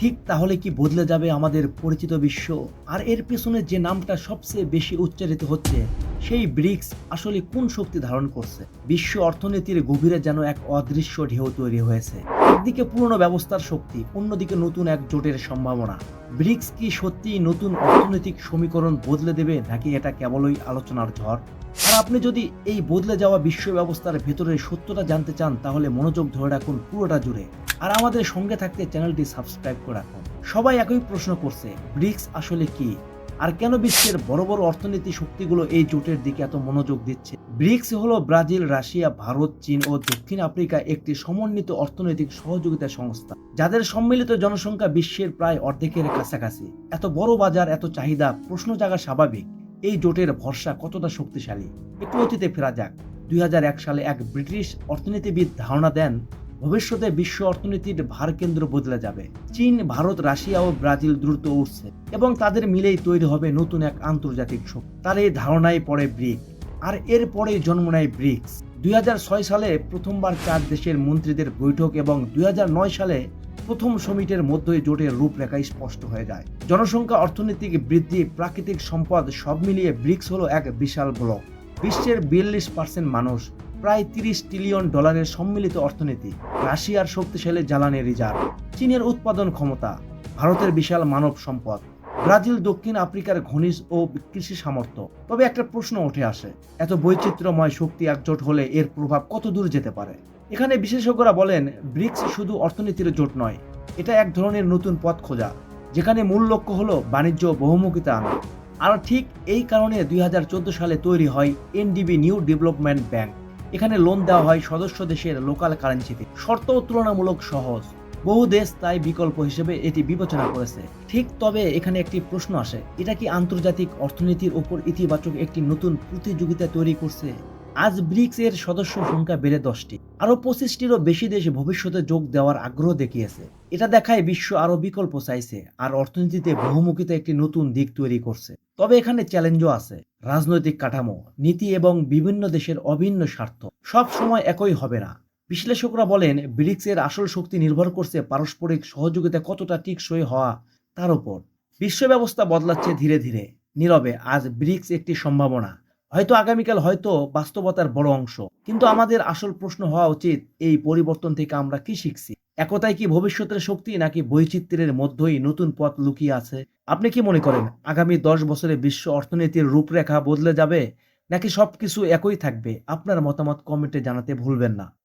ঠিক তাহলে কি বদলে যাবে আমাদের পরিচিত বিশ্ব? আর এর পেছনে যে নামটা সবচেয়ে বেশি উচ্চারিত হচ্ছে, সেই ব্রিক্স আসলে কোন শক্তি ধারণ করছে? বিশ্ব অর্থনীতির গভীরে যেন এক অদৃশ্য ঢেউ তৈরি হয়েছে। একদিকে পুরনো ব্যবস্থার শক্তি, অন্যদিকে নতুন এক জোটের সম্ভাবনা। ব্রিক্স কি সত্যি নতুন অর্থনৈতিক সমীকরণ বদলে দেবে, নাকি এটা কেবলই আলোচনার ঝড়? আর আপনি যদি এই বদলে যাওয়া বিশ্ব ব্যবস্থার ভেতরের সত্যটা জানতে চান, তাহলে মনোযোগ ধরে রাখুন পুরোটা জুড়ে। আর আমাদের সঙ্গে থাকতে চ্যানেলটি সাবস্ক্রাইব করে রাখুন। সবাই একই প্রশ্ন করছে ব্রিক্স আসলে কি? আর কেন বিশ্বের বড় বড় অর্থনীতি শক্তিগুলো এই জোটের দিকে এত মনোযোগ দিচ্ছে? ব্রিক্স হলো ব্রাজিল, রাশিয়া, ভারত, চীন ও দক্ষিণ আফ্রিকা একটি সমন্বিত অর্থনৈতিক সহযোগিতা সংস্থা, যাদের সম্মিলিত জনসংখ্যা বিশ্বের প্রায় অর্ধেকের কাছাকাছি। এত বড় বাজার, এত চাহিদা প্রশ্ন জাগা স্বাভাবিক। এই জোটের ভরসা কতটা শক্তিশালী? একটু অতীতে ফেরা যাক। দুই সালে এক ব্রিটিশ অর্থনীতিবিদ ধারণা দেন, ভবিষ্যতে বিশ্ব অর্থনীতির ভার কেন্দ্র বদলে যাবে। চীন, ভারত, রাশিয়া ও ব্রাজিল দ্রুত উঠছে এবং তাদের মিলেই তৈরি হবে নতুন এক আন্তর্জাতিক শক্তি। তার এই ধারণায় পড়ে ব্রিক আর এরপরে জন্ম নেয় ব্রিক্স। দুই হাজার ছয় সালে প্রথমবার চার দেশের মন্ত্রীদের বৈঠক এবং দুই হাজার নয় সালে প্রথম সমিটের মধ্যে জোটের রূপরেখা স্পষ্ট হয়ে যায়। জনসংখ্যা, অর্থনৈতিক বৃদ্ধি, প্রাকৃতিক সম্পদ সব মিলিয়ে ব্রিক্স হলো এক বিশাল ব্লক। বিশ্বের বিয়াল্লিশ পার্সেন্ট মানুষ প্রায় তিরিশ ট্রিলিয়ন ডলারের সম্মিলিত অর্থনীতি। রাশিয়ার শক্তিশালী জ্বালানি রিজার্ভ, চীনের উৎপাদন ক্ষমতা, ভারতের বিশাল মানব সম্পদ, ব্রাজিল দক্ষিণ আফ্রিকার ঘনিষ্ঠ ও কৃষি সামর্থ্য। তবে একটা প্রশ্ন উঠে আসে, এত বৈচিত্র্যময় শক্তি একজোট হলে এর প্রভাব কত দূর যেতে পারে? এখানে বিশেষজ্ঞরা বলেন, ব্রিক্স শুধু অর্থনীতির জোট নয়, এটা এক ধরনের নতুন পথ খোঁজা, যেখানে মূল লক্ষ্য হলো বাণিজ্য বহুমুখিতা আনা। আর ঠিক এই কারণে দুই সালে তৈরি হয় এনডিবি নিউ ডেভেলপমেন্ট ব্যাংক। এখানে লোন দেওয়া হয় সদস্য দেশের লোকাল কারেন্সিতে। শর্ত তুলনামূলক সহজ। বহু দেশ তাই বিকল্প হিসেবে এটি বিবেচনা করেছে। ঠিক তবে এখানে একটি প্রশ্ন আসে, এটা কি আন্তর্জাতিক অর্থনীতির উপর ইতিবাচক একটি নতুন প্রতিযোগিতা তৈরি করছে? আজ ব্রিক্স এর সদস্য সংখ্যা বেড়ে দশটি। আরও পঁচিশটিরও বেশি দেশ ভবিষ্যতে যোগ দেওয়ার আগ্রহ দেখিয়েছে। এটা দেখায় বিশ্ব আরও বিকল্প চাইছে আর অর্থনীতিতে বহুমুখিতা একটি নতুন দিক তৈরি করছে। তবে এখানে চ্যালেঞ্জও আছে। রাজনৈতিক কাঠামো, নীতি এবং বিভিন্ন দেশের অভিন্ন স্বার্থ সব সময় একই হবে না। বিশ্লেষকরা বলেন ব্রিক্সের আসল শক্তি নির্ভর করছে পারস্পরিক সহযোগিতা কতটা টিকসই হওয়া তার উপর। বিশ্ব ব্যবস্থা বদলাচ্ছে ধীরে ধীরে। নীরবে, আজ ব্রিক্স একটি সম্ভাবনা। হয়তো আগামীকাল হয়তো বাস্তবতার বড় অংশ। কিন্তু আমাদের আসল প্রশ্ন হওয়া উচিত, এই পরিবর্তন থেকে আমরা কি শিখছি? একতাই কি ভবিষ্যতের শক্তি, নাকি বৈচিত্র্যের মধ্যেই নতুন পথ লুকিয়ে আছে? আপনি কি মনে করেন, আগামী দশ বছরে বিশ্ব অর্থনীতির রূপরেখা বদলে যাবে, নাকি সবকিছু একই থাকবে? আপনার মতামত কমেন্টে জানাতে ভুলবেন না।